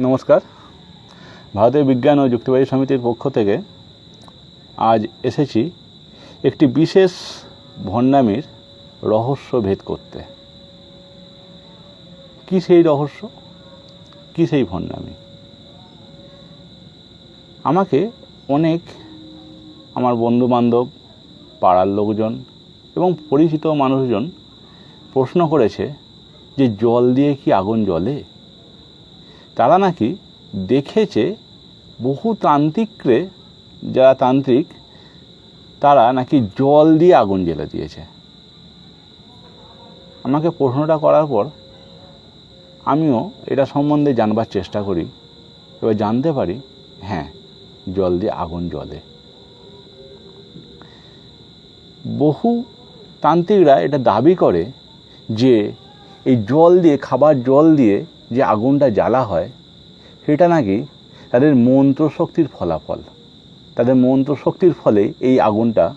নমস্কার। ভারতীয় বিজ্ঞান ও যুক্তিবাদী সমিতির পক্ষ থেকে আজ এসেছি একটি বিশেষ ভণ্ডামির রহস্য ভেদ করতে। কি সেই রহস্য? কি সেই ভণ্ডামি? আমাকে অনেক আমার বন্ধুবান্ধব, পাড়ার লোকজন এবং পরিচিত মানুষজন প্রশ্ন করেছে যে জল দিয়ে কি আগুন জ্বলে? তারা নাকি দেখেছে বহু তান্ত্রিকরে যারা তান্ত্রিক, তারা নাকি জল দিয়ে আগুন জ্বেলে দিয়েছে। আমাকে প্রশ্নটা করার পর আমিও এটা সম্বন্ধে জানবার চেষ্টা করি, এবার জানতে পারি হ্যাঁ জল দিয়ে আগুন জ্বলে। বহু তান্ত্রিকরা এটা দাবি করে যে এই জল দিয়ে, খাবার জল দিয়ে যে আগুনটা জ্বালা হয়, সেটা নাকি তাদের মন্ত্র শক্তির ফলাফল। তাদের মন্ত্র শক্তির ফলে এই আগুনটা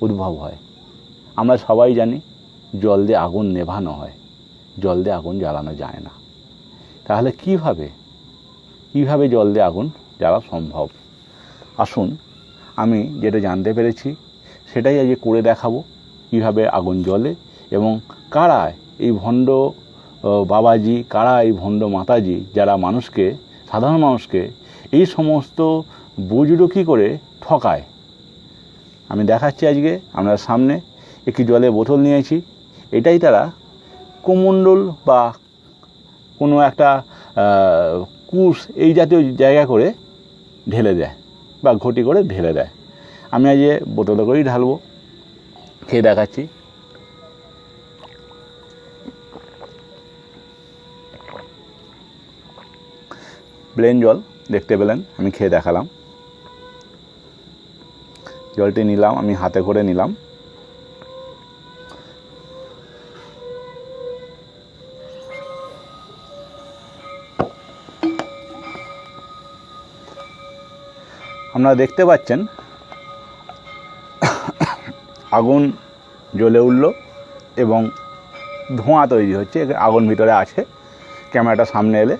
উদ্ভব হয়। আমরা সবাই জানি, জল দিয়ে আগুন নেভানো হয়। জল দিয়ে আগুন জ্বালানো যায় না। তাহলে কীভাবে কীভাবে জল দিয়ে আগুন জ্বালা সম্ভব? আসুন, আমি যেটা জানতে পেরেছি, সেটাই আজকে করে দেখাবো, কীভাবে আগুন জ্বলে এবং কারা এই ভণ্ড বাবাজি কারা এই ভণ্ড মাতাজি, যারা মানুষকে, সাধারণ মানুষকে এই সমস্ত বুজরুকি করে ঠকায়। আমি দেখাচ্ছি আজকে, আমরা সামনে একটি জলের বোতল নিয়েছি। এটাই তারা কোমণ্ডল বা কোনো একটা কুশ এই জাতীয় জায়গা করে ঢেলে দেয় বা ঘটি করে ঢেলে দেয়। আমি আজ বোতলে করেই ঢালবো। খেয়ে দেখাচ্ছি। প্লেন জল দেখতে পেলেন, আমি খেয়ে দেখালাম। জলটি নিলাম, আমি হাতে করে নিলাম। আপনারা দেখতে পাচ্ছেন, আগুন জ্বলে উঠল এবং ধোঁয়া তৈরি হচ্ছে, আগুন ভিতরে আছে। ক্যামেরাটা সামনে এলে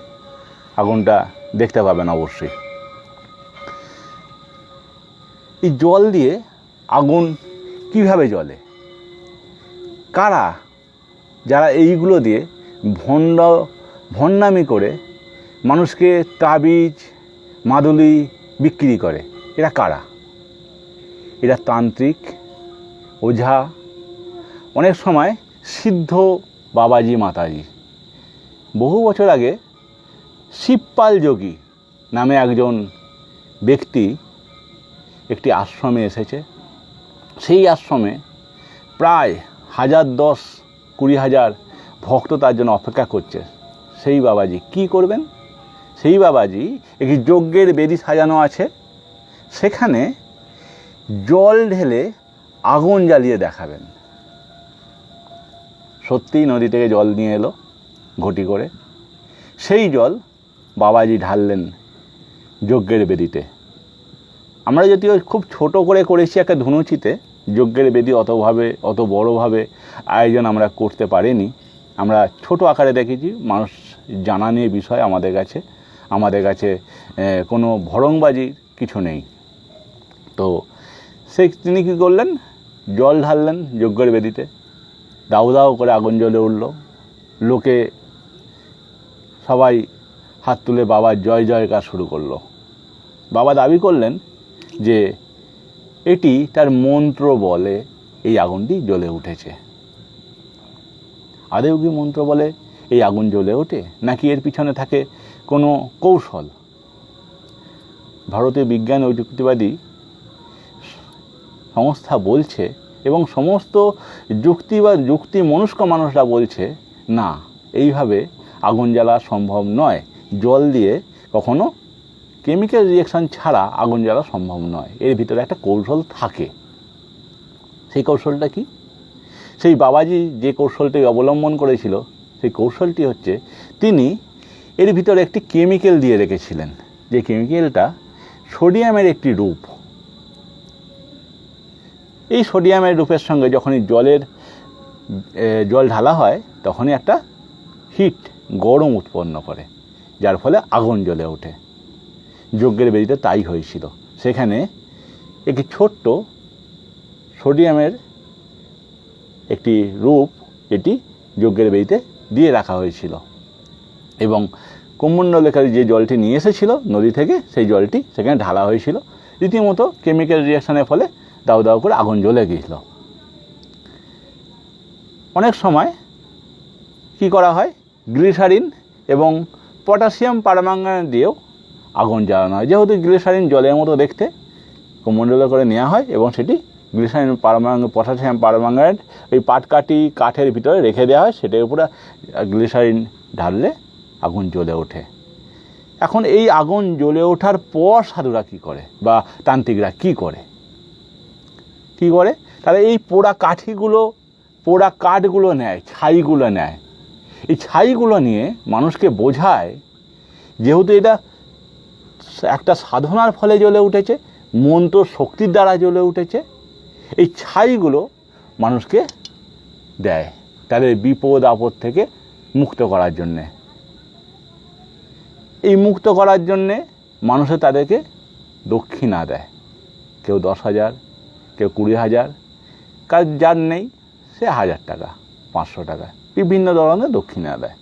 আগুনটা দেখতে পাবেন অবশ্যই। এই জল দিয়ে আগুন কীভাবে জ্বলে? কারা যারা এইগুলো দিয়ে ভণ্ড ভণ্ডামি করে মানুষকে তাবিজ, মাদুলি বিক্রি করে, এরা কারা? এরা তান্ত্রিক, ওঝা, অনেক সময় সিদ্ধ বাবাজি মাতাজি। বহু বছর আগে শিবপাল যোগী নামে একজন ব্যক্তি একটি আশ্রমে এসেছে। সেই আশ্রমে প্রায় হাজার দশ, কুড়ি হাজার ভক্ত তার জন্য অপেক্ষা করছে। সেই বাবাজি কি করবেন? সেই বাবাজি একটি যজ্ঞের বেদি সাজানো আছে। সেখানে জল ঢেলে আগুন জ্বালিয়ে দেখাবেন। সত্যিই নদী থেকে জল নিয়ে এলো ঘটি করে। সেই জল বাবাজি ঢাললেন যজ্ঞের বেদিতে। আমরা যদিও খুব ছোট করে করেছি একটা ধনুচিতে, যজ্ঞের বেদি অতভাবে, অত বড়োভাবে আয়োজন আমরা করতে পারিনি। আমরা ছোট আকারে দেখেছি, মানুষ জানা নিয়ে বিষয় আমাদের কাছে। আমাদের কাছে কোনো ভরংবাজি কিছু নেই। তো সে তিনি কী করলেন? জল ঢাললেন যজ্ঞের বেদিতে। দাউ দাউ করে আগুন জ্বলে উঠল। লোকে সবাই হাত তুলে বাবার জয় জয়কার শুরু করল। বাবা দাবি করলেন যে এটি তার মন্ত্র বলে এই আগুনটি জ্বলে উঠেছে। আদেও কি মন্ত্র বলে এই আগুন জ্বলে ওঠে? নাকি এর পিছনে থাকে কোনো কৌশল? ভারতীয় বিজ্ঞান ও যুক্তিবাদী সংস্থা বলছে এবং সমস্ত যুক্তি বা যুক্তি মনস্ক মানুষরা বলছে, না, এইভাবে আগুন জ্বালা সম্ভব নয়। জল দিয়ে কখনো কেমিক্যাল রিয়েকশন ছাড়া আগুন জ্বালা সম্ভব নয়। এর ভিতরে একটা কৌশল থাকে। সেই কৌশলটা কি? সেই বাবাজি যে কৌশলটি অবলম্বন করেছিল, সেই কৌশলটি হচ্ছে তিনি এর ভিতরে একটি কেমিক্যাল দিয়ে রেখেছিলেন। যে কেমিক্যালটা সোডিয়ামের একটি রূপ। এই সোডিয়ামের রূপের সঙ্গে যখনই জলের জল ঢালা হয়, তখনই একটা হিট গরম উৎপন্ন করে। যার ফলে আগুন জ্বলে ওঠে। যজ্ঞের বেদিতে তাই হয়েছিল। সেখানে একটি ছোট্ট সোডিয়ামের একটি রূপ এটি যজ্ঞের বেদিতে দিয়ে রাখা হয়েছিল। এবং কুম্ভণ্ডলেখার যে জলটি নিয়ে এসেছিল নদী থেকে, সেই জলটি সেখানে ঢালা হয়েছিল। রীতিমতো কেমিক্যাল রিয়াকশনের ফলে দাউ দাউ করে আগুন জ্বলে গিয়েছিল। অনেক সময় কি করা হয়? গ্লিসারিন এবং পটাশিয়াম পারমাঙ্গানেট দিয়েও আগুন জ্বালানো হয়। যেহেতু গ্লিসারিন জলের মতো দেখতে কুমণ্ডলে করে নেওয়া হয় এবং সেটি গ্লিসারিন পারমাঙ্গ, পটাশিয়াম পারমাঙ্গানেট ওই পাটকাঠি কাঠের ভিতরে রেখে দেওয়া হয়, সেটার উপরে গ্লিসারিন ঢাললে আগুন জ্বলে ওঠে। এখন এই আগুন জ্বলে ওঠার পর সাধুরা কী করে বা তান্ত্রিকরা কী করে? কী করে? তাহলে এই পোড়া কাঠিগুলো, পোড়া কাঠগুলো নেয়, ছাইগুলো নেয়। এই ছাইগুলো নিয়ে মানুষকে বোঝায়, যেহেতু এটা একটা সাধনার ফলে জ্বলে উঠেছে, মন্ত্র শক্তির দ্বারা জ্বলে উঠেছে, এই ছাইগুলো মানুষকে দেয় তাদের বিপদ, আপদ থেকে মুক্ত করার জন্যে। এই মুক্ত করার জন্যে মানুষে তাদেরকে দক্ষিণা দেয়। কেউ দশ হাজার, কেউ কুড়ি হাজার কার যার নেই সে হাজার টাকা, পাঁচশো টাকা। বিভিন্ন ধরনের দক্ষিণা দেয়।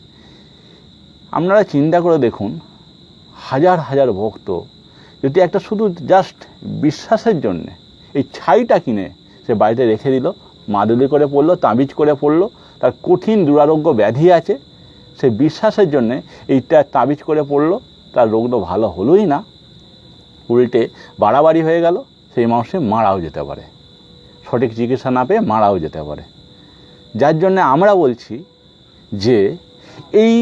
আপনারা চিন্তা করে দেখুন, হাজার হাজার ভক্ত যদি একটা শুধু জাস্ট বিশ্বাসের জন্যে এই ছাইটা কিনে সে বাড়িতে রেখে দিল, মাদুলি করে পড়ল, তাবিজ করে পড়ল, তার কঠিন দুরারোগ্য ব্যাধি আছে, সে বিশ্বাসের জন্যে এইটা তাবিজ করে পড়ল, তার রোগ তো ভালো হলোই না। উল্টে বাড়াবাড়ি হয়ে গেল, সেই মানুষে মারাও যেতে পারে। সঠিক চিকিৎসা না পেয়ে মারাও যেতে পারে। যার জন্য আমরা বলছি যে এই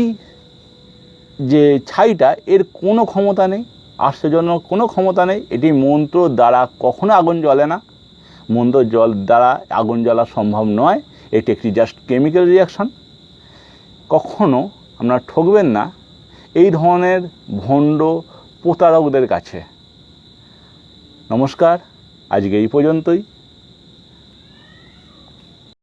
যে ছাইটা এর কোনো ক্ষমতা নেই, আশ্চর্যজনক কোনো ক্ষমতা নেই। এটি মন্ত্র দ্বারা কখনো আগুন জ্বলে না। মন্ত্র জল দ্বারা আগুন জ্বলা সম্ভব নয়। এটি একটি জাস্ট কেমিক্যাল রিয়াকশন কখনো আপনারা ঠকবেন না এই ধরনের ভণ্ড প্রতারকদের কাছে। নমস্কার, আজকে এই পর্যন্তই।